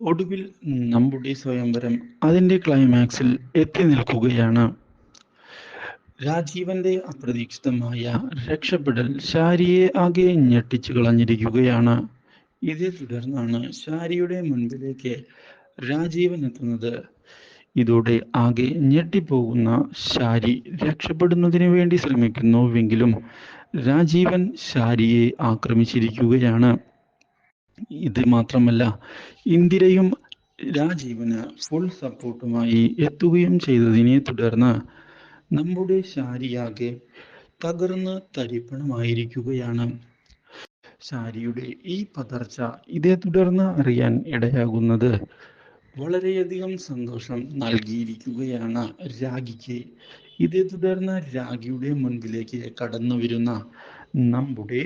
ഒടുവിൽ നമ്മുടെ സ്വയംവരം അതിന്റെ ക്ലൈമാക്സിൽ എത്തി നിൽക്കുകയാണ്. രാജീവന്റെ അപ്രതീക്ഷിതമായ രക്ഷപ്പെടൽ ശാരിയെ ആകെ ഞെട്ടിച്ചു കളഞ്ഞിരിക്കുകയാണ്. ഇതേ തുടർന്നാണ് ശാരിയുടെ മുൻപിലേക്ക് രാജീവൻ എത്തുന്നത്. ഇതോടെ ആകെ ഞെട്ടിപ്പോകുന്ന ശാരി രക്ഷപ്പെടുന്നതിന് വേണ്ടി ശ്രമിക്കുന്നുവെങ്കിലും രാജീവൻ ശാരിയെ ആക്രമിച്ചിരിക്കുകയാണ്. ഇത് മാത്രമല്ല ഇന്ദിരയും രാജീവന് ഫുൾ സപ്പോർട്ടുമായി എത്തുകയും ചെയ്തതിനെ തുടർന്ന് നമ്മുടെ ശാരിയാകെ തകർന്ന് തരിപ്പണമായിരിക്കുകയാണ്. ശാരിയുടെ ഈ പതർച്ച ഇതേ തുടർന്ന് അറിയാൻ ഇടയാകുന്നത് വളരെയധികം സന്തോഷം നൽകിയിരിക്കുകയാണ് രാഗിക്ക്. ഇതേ തുടർന്ന് രാഗിയുടെ മുൻപിലേക്ക് കടന്നു വരുന്ന നമ്മുടെ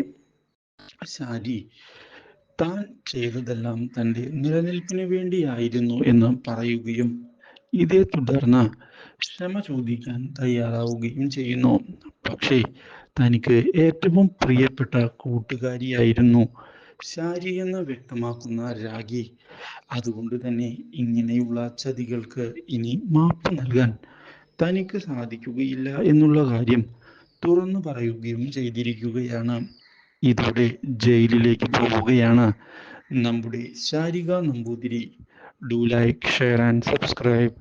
ശാരി താൻ ചെയ്തതെല്ലാം തന്റെ നിലനിൽപ്പിന് വേണ്ടിയായിരുന്നു എന്ന് പറയുകയും ഇതേ തുടർന്ന് ക്ഷമ ചോദിക്കാൻ തയ്യാറാവുകയും ചെയ്യുന്നു. പക്ഷേ തനിക്ക് ഏറ്റവും പ്രിയപ്പെട്ട കൂട്ടുകാരിയായിരുന്നു ശാരി എന്ന് വ്യക്തമാക്കുന്ന രാഗി. അതുകൊണ്ട് തന്നെ ഇങ്ങനെയുള്ള ചതികൾക്ക് ഇനി മാപ്പ് നൽകാൻ തനിക്ക് സാധിക്കുകയില്ല എന്നുള്ള കാര്യം തുറന്നു പറയുകയും ചെയ്തിരിക്കുകയാണ്. ഇതോടെ ജയിലിലേക്ക് പോവുകയാണ് നമ്മുടെ Sarika Namboothiri. Do like share and subscribe